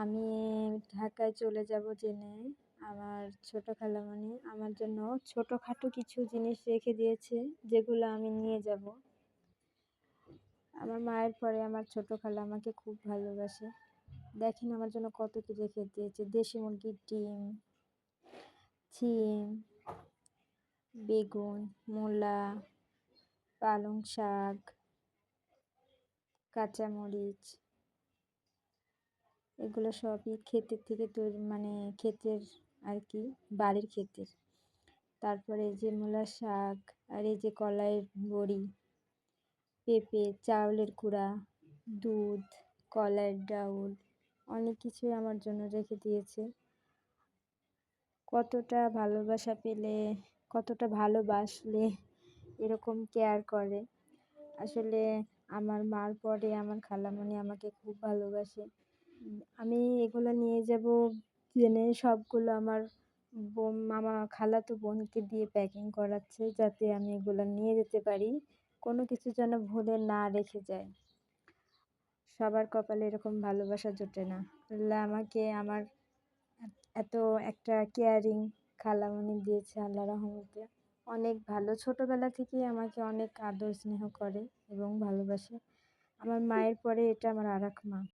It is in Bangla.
আমি ঢাকায় চলে যাব জেনে আমার ছোটো খালামণি আমার জন্য ছোটোখাটো কিছু জিনিস রেখে দিয়েছে, যেগুলো আমি নিয়ে যাব। আমার মায়ের পরে আমার ছোটো খালা আমাকে খুব ভালোবাসে। দেখেন আমার জন্য কত কি রেখে দিয়েছে। দেশি মুরগির ডিম, ছিম, বেগুন, মূলা, পালং শাক, কাঁচামরিচ। এগুলো সবই ক্ষেতের থেকে তৈরি মানে ক্ষেতের আর কি, বাড়ির ক্ষেতের। তারপরে যে মূলার শাক আর এই যে কলাইয়ের বড়ি, পেঁপে, চাউলের কুড়া, দুধ, কলাইয়ের ডাউল, অনেক কিছুই আমার জন্য রেখে দিয়েছে। কতটা ভালোবাসা পেলে, কতটা ভালোবাসলে এরকম কেয়ার করে। আসলে আমার মার পরে আমার খালামণি আমাকে খুব ভালোবাসে। আমি এগুলো নিয়ে যাব জেনে সবগুলো আমার বোন, মামা খালাতো বোনকে দিয়ে প্যাকিং করাচ্ছে যাতে আমি এগুলো নিয়ে যেতে পারি। কোনো কিছু যেন ভুলে না রেখে যায়। সবার কপালে এরকম ভালোবাসা জোটে না। আল্লাহ আমাকে আমার এত একটা কেয়ারিং খালামণি দিয়েছে আল্লাহ রহমতে। অনেক ভালো। ছোটোবেলা থেকেই আমাকে অনেক আদর স্নেহ করে এবং ভালোবাসে। আমার মায়ের পরে এটা আমার আর এক মা।